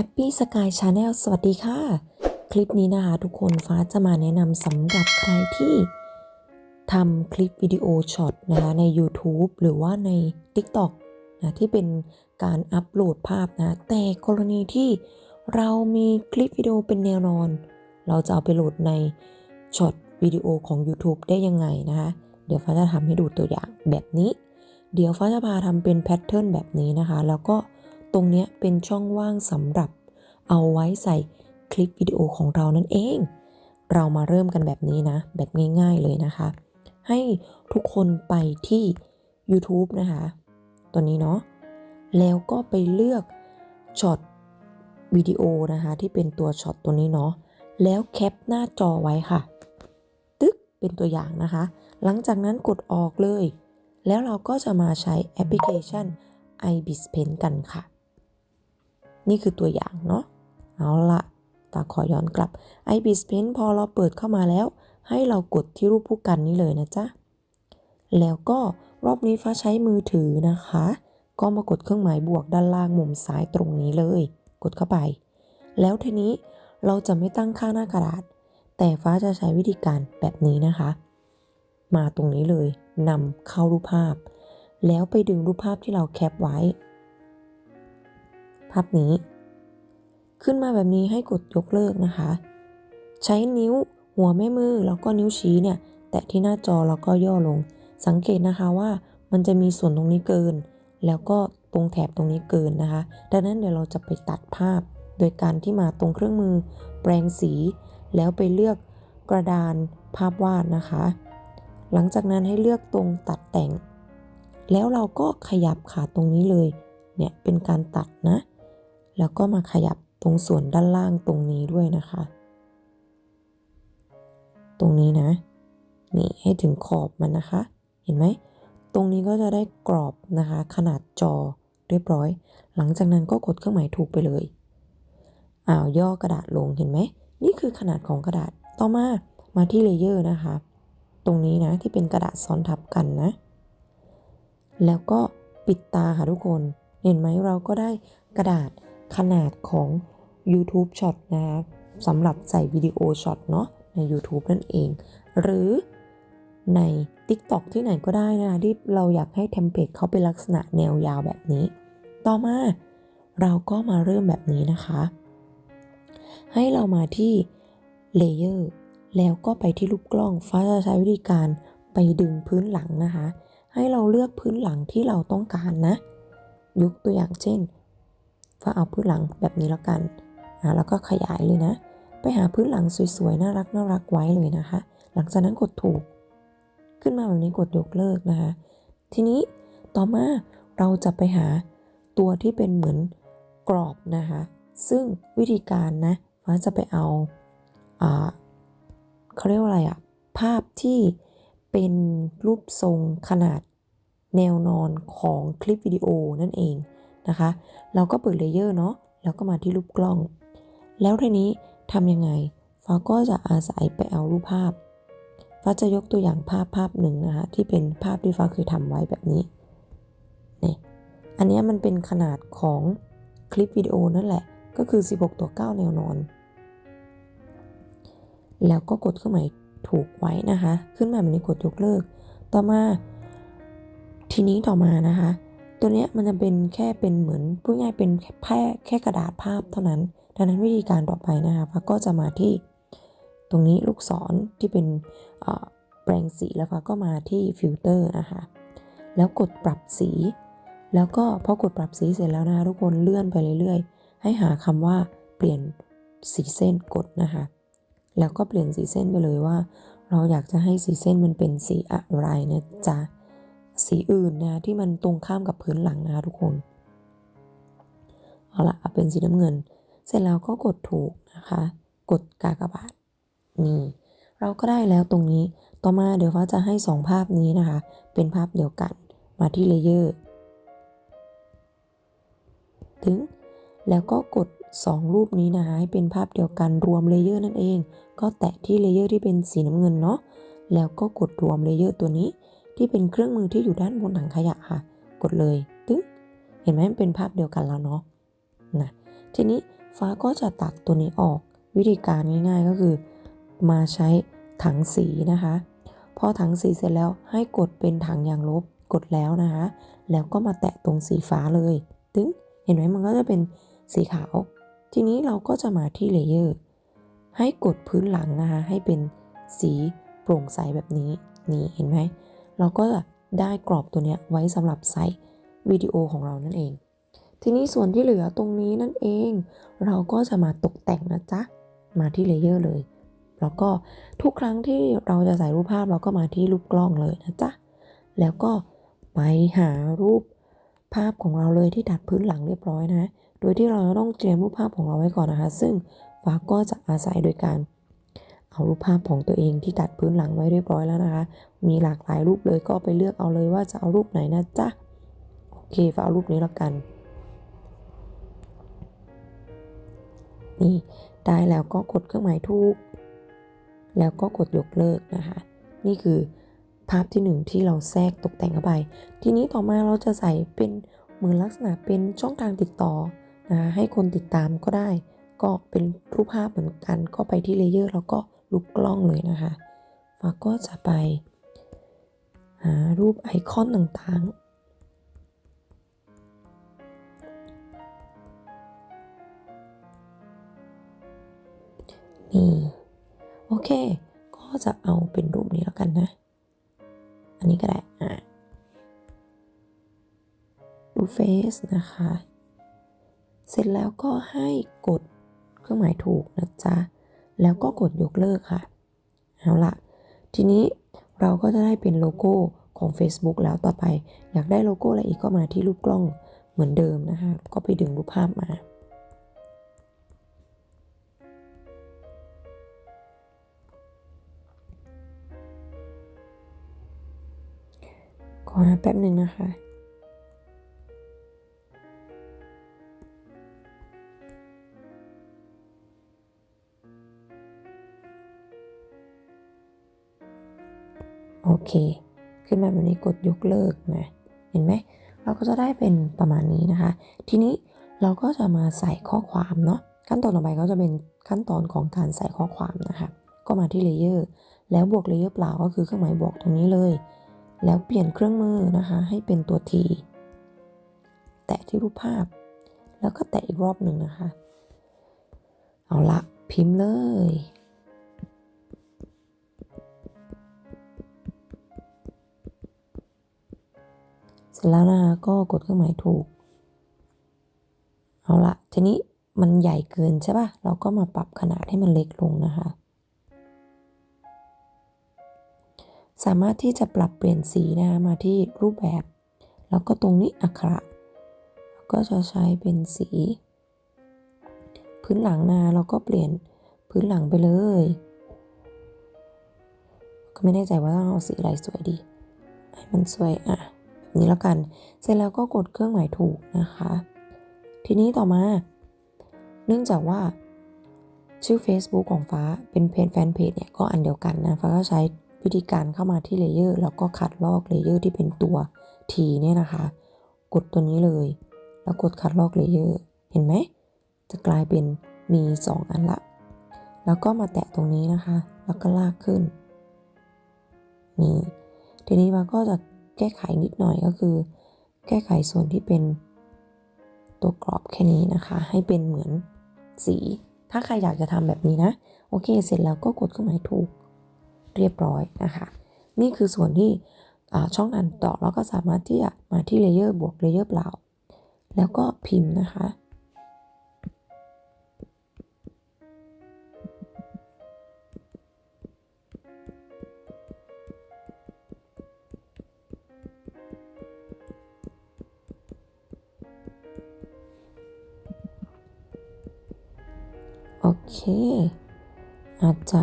Happy Sky Channel สวัสดีค่ะ คลิปนี้นะคะทุกคนฟ้าจะมาแนะนำสำหรับใครที่ทำคลิปวิดีโอช็อตนะคะใน YouTube หรือว่าใน TikTok นะที่เป็นการอัปโหลดภาพนะ แต่กรณีที่เรามีคลิปวิดีโอเป็นแนวนอน เราจะเอาไปโหลดในช็อตวิดีโอของ YouTube ได้ยังไงนะคะเดี๋ยวฟ้าจะทำให้ดูตัวอย่างแบบนี้ เดี๋ยวฟ้าจะพาทำเป็นแพทเทิร์นแบบนี้นะคะ แล้วก็ ตรงนี้เป็นช่องว่างสำหรับเอาไว้ใส่คลิปวิดีโอของเรานั่นเอง เรามาเริ่มกันแบบนี้นะ แบบง่าย ๆเลยนะคะ ให้ทุกคนไปที่ YouTube นะคะ ตัวนี้เนาะ แล้วก็ไปเลือกช็อตวิดีโอนะคะที่เป็นตัวช็อตตัวนี้เนาะ แล้วแคปหน้าจอไว้ค่ะ ตึ๊กเป็นตัวอย่างนะคะ หลังจากนั้นกดออกเลย แล้วเราก็จะมาใช้แอปพลิเคชัน iBis Pen กันค่ะ นี่คือตัวอย่างเนาะ เอาละตาขอย้อนกลับ iBis Pen พอเราเปิดเข้ามาแล้ว ให้เรากดที่รูปผู้กันนี้เลยนะจ๊ะ แล้วก็รอบนี้ฟ้าใช้มือถือนะคะ ก็มากดเครื่องหมายบวกด้านล่างมุมซ้ายตรงนี้เลย กดเข้าไป แล้วทีนี้เราจะไม่ตั้งค่าหน้ากระดาษ แต่ฟ้าจะใช้วิธีการแบบนี้นะคะ มาตรงนี้เลยนำเข้ารูปภาพ แล้วไปดึงรูปภาพที่เราแคปไว้ ภาพนี้ ขึ้นมาแบบนี้ให้กดยกเลิกนะคะ ใช้นิ้วหัวแม่มือแล้วก็นิ้วชี้เนี่ย แตะที่หน้าจอแล้วก็ย่อลง สังเกตนะคะว่ามันจะมีส่วนตรงนี้เกิน แล้วก็ตรงแถบตรงนี้เกินนะคะ ดังนั้นเดี๋ยวเราจะไปตัดภาพ โดยการที่มาตรงเครื่องมือ แปรงสี แล้วไปเลือกกระดานภาพวาดนะคะ หลังจากนั้นให้เลือกตรงตัดแต่ง แล้วเราก็ขยับขาตรงนี้เลย เนี่ยเป็นการตัดนะ แล้วก็มาขยับตรงส่วนด้านล่างตรงนี้ด้วยนะคะ ตรงนี้นะ นี่ให้ถึงขอบมันนะคะ เห็นไหม ตรงนี้ก็จะได้กรอบนะคะ ขนาดจอเรียบร้อย หลังจากนั้นก็กดเครื่องหมายถูกไปเลย อ้าวย่อกระดาษลงเห็นไหม นี่คือขนาดของกระดาษ ต่อมา มาที่เลเยอร์นะคะ ตรงนี้นะที่เป็นกระดาษซ้อนทับกันนะ แล้วก็ปิดตาค่ะทุกคน เห็นไหมเราก็ได้กระดาษ ขนาดของ YouTube Shot นะคะสำหรับใส่วิดีโอช็อตเนาะใน YouTube นั่นเอง หรือใน TikTok ที่ไหนก็ได้นะที่เราอยากให้เทมเพลตเขาเป็นลักษณะแนวยาวแบบนี้ ต่อมาเราก็มาเริ่มแบบนี้นะคะ ให้เรามาที่ Layer แล้วก็ไปที่รูปกล้อง ฟ้าจะใช้วิธีการไปดึงพื้นหลังนะคะ ให้เราเลือกพื้นหลังที่เราต้องการนะ ยกตัวอย่างเช่น ฟ้าเอาพื้นหลังแบบนี้แล้วกันอ่าแล้วก็ขยายเลยนะ ไปหาพื้นหลังสวยๆ น่ารักน่ารักไว้เลยนะคะ หลังจากนั้นกดถูก ขึ้นมาแบบนี้กดยกเลิกนะคะ ทีนี้ต่อมาเราจะไปหาตัวที่เป็นเหมือนกรอบนะคะ ซึ่งวิธีการนะฟ้าจะไปเอาอ่าเขาเรียกว่าอะไรอะภาพที่เป็นรูปทรงขนาดแนวนอนของคลิปวิดีโอนั่นเอง นะคะ เราก็เปิดเลเยอร์เนาะแล้วก็มาที่รูปกล้อง แล้วทีนี้ทำยังไงฟ้าก็จะอาศัยไปเอารูปภาพฟ้าจะยกตัวอย่างภาพภาพหนึ่งนะคะที่เป็นภาพที่ฟ้าเคยทำไว้แบบนี้นี่อันนี้มันเป็นขนาดของคลิปวิดีโอนั่นแหละ ก็คือ 16ตัว9แนวนอน แล้วก็กดเครื่องหมายถูกไว้นะคะ ขึ้นมาแบบนี้กดยกเลิก ต่อมา ทีนี้ต่อมานะคะ ตัวเนี้ยมันจะเป็นแค่เป็นเหมือนพูดง่ายเป็นแค่แค่แค่กระดาษภาพเท่านั้น ดังนั้นวิธีการต่อไปนะคะฟ้าก็จะมาที่ตรงนี้ลูกศรที่เป็นแปรงสีแล้วฟ้าก็มาที่ฟิลเตอร์นะคะแล้วกดปรับสี แล้วก็พอกดปรับสีเสร็จแล้วนะคะทุกคนเลื่อนไปเรื่อยๆ ให้หาคำว่าเปลี่ยนสีเส้นกดนะคะ แล้วก็เปลี่ยนสีเส้นไปเลยว่า เราอยากจะให้สีเส้นมันเป็นสีอะไรนะจ๊ะ สีอื่นนะที่มันตรงข้ามกับพื้นหลังนะทุกคน เอาละเอาเป็นสีน้ำเงิน เสร็จแล้วก็กดถูกนะคะ กดกากบาทนี่เราก็ได้แล้วตรงนี้ ต่อมาเดี๋ยวฟ้าจะให้สองภาพนี้นะคะ เป็นภาพเดียวกัน มาที่เลเยอร์ ถึง แล้วก็กด 2 รูปนี้นะคะ ให้เป็นภาพเดียวกันรวมเลเยอร์นั่นเอง ก็แตะที่เลเยอร์ที่เป็นสีน้ำเงินเนาะ แล้วก็กดรวมเลเยอร์ตัวนี้ ที่เป็นเครื่องมือที่อยู่ด้านบนถังขยะค่ะ กดเลยตึ้งเห็นไหมมันเป็นภาพเดียวกันแล้วเนาะนะทีนี้ฟ้าก็จะตัดตัวนี้ออกวิธีการง่ายๆก็คือ มาใช้ถังสีนะคะ พอถังสีเสร็จแล้วให้กดเป็นถังยางลบกดแล้วนะคะ แล้วก็มาแตะตรงสีฟ้าเลยตึงเห็นไหมมันก็จะเป็นสีขาว ทีนี้เราก็จะมาที่เลเยอร์ให้กดพื้นหลังนะคะ ให้เป็นสีโปร่งใสแบบนี้ นี่เห็นไหม เราก็จะได้กรอบตัวเนี้ยไว้สำหรับใส่วิดีโอของเรานั่นเอง ทีนี้ส่วนที่เหลือตรงนี้นั่นเอง เราก็จะมาตกแต่งนะจ๊ะ มาที่เลเยอร์เลย แล้วก็ทุกครั้งที่เราจะใส่รูปภาพเราก็มาที่รูปกล้องเลยนะจ๊ะ แล้วก็ไปหารูปภาพของเราเลยที่ดัดพื้นหลังเรียบร้อยนะ โดยที่เราต้องเตรียมรูปภาพของเราไว้ก่อนนะคะ ซึ่งฟ้าก็จะอาศัยโดยการ เอารูปภาพของตัวเองที่ดัดพื้นหลังไว้เรียบร้อยแล้วนะคะ มีหลากหลายรูปเลยก็ไปเลือกเอาเลยว่าจะเอารูปไหนนะจ๊ะ โอเคฟ้าเอารูปนี้แล้วกัน นี่ได้แล้วก็กดเครื่องหมายถูก แล้วก็กดยกเลิกนะคะ นี่คือภาพที่หนึ่งที่เราแทรกตกแต่งเข้าไป ทีนี้ต่อมาเราจะใส่เป็นเหมือนลักษณะเป็นช่องทางติดต่อนะให้คนติดตามก็ได้ ก็เป็นรูปภาพเหมือนกันก็ไปที่เลเยอร์แล้วก็ ลูกกล้องเลยนะคะฟ้าก็จะไปหารูปไอคอนต่างๆนี่โอเค ก็จะเอาเป็นรูปนี้แล้วกันนะ อันนี้ก็ได้อะดูเฟซนะคะ เสร็จแล้วก็ให้กดเครื่องหมายถูกนะจ๊ะ แล้วก็กดยกเลิกค่ะ เอาละทีนี้เราก็จะได้เป็นโลโก้ของ Facebook แล้วต่อไป อยากได้โลโก้อะไรอีกก็มาที่รูปกล้องเหมือนเดิมนะคะ ก็ไปดึงรูปภาพมาขอแป๊บหนึ่งนะคะ โอเค ขึ้นมาแบบนี้กดยกเลิกนะเห็นไหมเราก็จะได้เป็นประมาณนี้นะคะ ทีนี้เราก็จะมาใส่ข้อความเนาะขั้นตอนต่อไปก็จะเป็นขั้นตอนของการใส่ข้อความนะคะ ก็มาที่เลเยอร์แล้วบวกเลเยอร์เปล่าก็คือเครื่องหมายบวกตรงนี้เลย แล้วเปลี่ยนเครื่องมือนะคะ ให้เป็นตัว T แตะที่รูปภาพ แล้วก็แตะอีกรอบหนึ่งนะคะ เอาละพิมพ์เลย ร็จแล้วนะคะก็กดเครื่องหมายถูก เอาละทีนี้มันใหญ่เกินใช่ป่ะ เราก็มาปรับขนาดให้มันเล็กลงนะคะ สามารถที่จะปรับเปลี่ยนสีนะคะมาที่รูปแบบ แล้วก็ตรงนี้อักขระ ก็จะใช้เป็นสี พื้นหลังนะเราก็เปลี่ยนพื้นหลังไปเลย ก็ไม่แน่ใจว่าต้องเอาสีอะไรสวยดี ให้มันสวยอะ นี้แล้วกัน เสร็จแล้วก็กดเครื่องหมายถูกนะคะ ทีนี้ต่อมา เนื่องจากว่าชื่อ Facebook ของฟ้าเป็นเพจแฟนเพจเนี่ยก็อันเดียวกันนะ ฟ้าก็ใช้วิธีการเข้ามาที่เลเยอร์แล้วก็คัดลอกเลเยอร์ที่เป็นตัว T เนี่ยนะคะ กดตัวนี้เลย แล้วกดคัดลอกเลเยอร์เห็นไหม จะกลายเป็นมี 2 อันละ แล้วก็มาแตะตรงนี้นะคะ แล้วก็ลากขึ้น นี่ ทีนี้มาก็จะ แก้ไขนิดหน่อยก็คือ แก้ไขส่วนที่เป็นตัวกรอบแค่นี้นะคะ ให้เป็นเหมือนสี ถ้าใครอยากจะทำแบบนี้นะ โอเค เสร็จแล้วก็กดเครื่องหมายถูกเรียบร้อยนะคะ นี่คือส่วนที่ช่องอันต่อแล้วก็สามารถที่จะมาที่เลเยอร์บวกเลเยอร์เปล่า แล้วก็พิมพ์นะคะ โอเค อาจจะ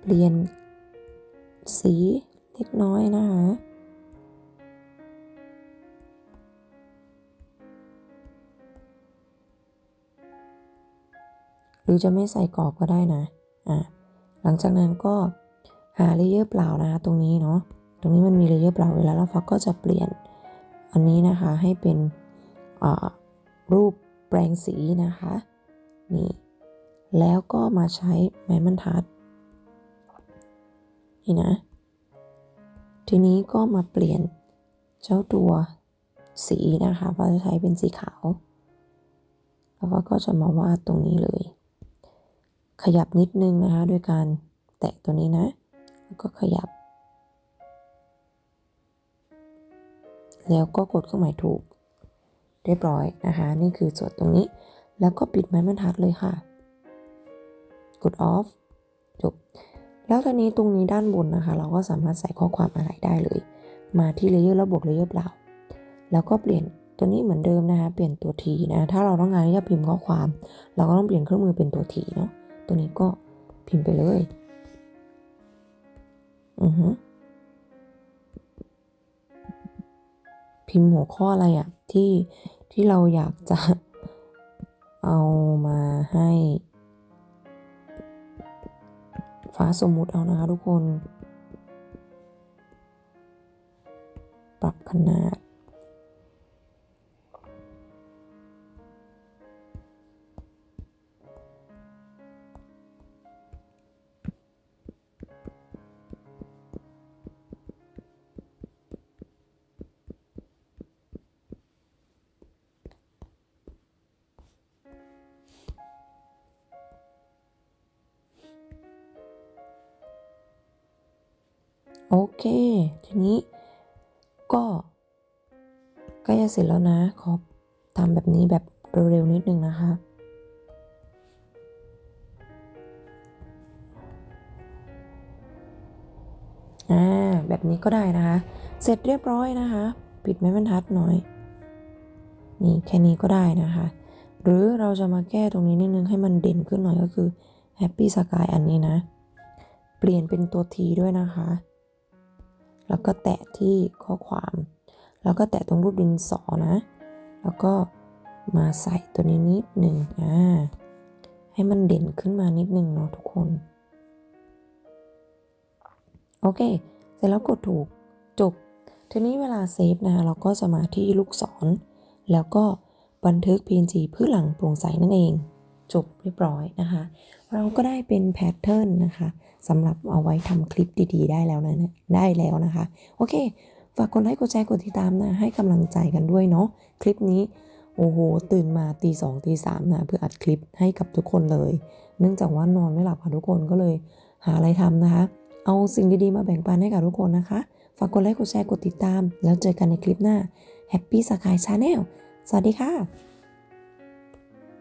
เปลี่ยนสีเล็กน้อยนะคะหรือจะไม่ใส่กรอบก็ได้นะ อะ หลังจากนั้นก็หาเลเยอร์เปล่านะคะตรงนี้เนาะ ตรงนี้มันมีเลเยอร์เปล่าเวลาแล้วฟ้าก็จะเปลี่ยนอันนี้นะคะให้เป็นรูป ปลงสีนะคะ นี่ แล้วก็มาใช้ไม้บรรทัด นี่นะ ทีนี้ก็มาเปลี่ยนเจ้าตัวสีนะคะว่าจะใช้เป็นสีขาว แล้วก็ก็จะมาวาดตรงนี้เลย ขยับนิดนึงนะคะ โดยการแตะตัวนี้นะ แล้วก็ขยับ แล้วก็กดเครื่องหมายถูก เรียบร้อยนะคะ นี่คือส่วนตรงนี้ แล้วก็ปิดไม้บรรทัดเลยค่ะ กด off จบ แล้วตอนนี้ตรงนี้ด้านบนนะคะ เราก็สามารถใส่ข้อความอะไรได้เลย มาที่เลเยอร์แล้วบวกเลเยอร์เปล่า แล้วก็เปลี่ยนตัวนี้เหมือนเดิมนะคะ เปลี่ยนตัว t นะ ถ้าเราต้องการที่จะพิมพ์ข้อความ เราก็ต้องเปลี่ยนเครื่องมือเป็นตัว t เนาะ ตัวนี้ก็พิมพ์ไปเลย อือฮึพิมพ์หัวข้ออะไรอะที่ ที่เราอยากจะเอามาให้ฟ้าสมมุติเอานะคะทุกคน ปรับขนาด โอเค ทีนี้ก็ใกล้จะเสร็จแล้วนะขอทำแบบนี้แบบเร็วๆนิดนึงนะคะ อ่า แบบนี้ก็ได้นะคะ เสร็จเรียบร้อยนะคะ ปิดไม้บรรทัดหน่อย นี่แค่นี้ก็ได้นะคะ หรือเราจะมาแก้ตรงนี้นิดนึงให้มันเด่นขึ้นหน่อยก็คือ Happy Sky อันนี้นะ เปลี่ยนเป็นตัว T ด้วยนะคะ แล้วก็แตะที่ข้อความ แล้วก็แตะตรงรูปดินสอนะ แล้วก็มาใส่ตัวนี้นิดหนึ่งอ่าให้มันเด่นขึ้นมานิดหนึ่งเนาะทุกคน โอเค เสร็จแล้วกดถูกจบ ทีนี้เวลาเซฟนะคะเราก็จะมาที่ลูกศร แล้วก็บันทึก PNG พืชหลังโปร่งใสนั่นเอง จบเรียบร้อยนะคะ เราก็ได้เป็นแพทเทิร์นนะคะสำหรับเอาไว้ทำคลิปดีๆ ได้แล้วนะได้แล้วนะคะ โอเค ฝากกดไลค์กดแชร์กดติดตามนะ ให้กำลังใจกันด้วยเนาะคลิปนี้โอ้โห ตื่นมาตีสองตีสามนะเพื่ออัดคลิปให้กับทุกคนเลย เนื่องจากว่านอนไม่หลับค่ะทุกคนก็เลย หาอะไรทำนะคะ เอาสิ่งดีๆมาแบ่งปันให้กับทุกคนนะคะ ฝากกดไลค์กดแชร์กดติดตาม แล้วเจอกันในคลิปหน้า Happy Sky Channel สวัสดีค่ะ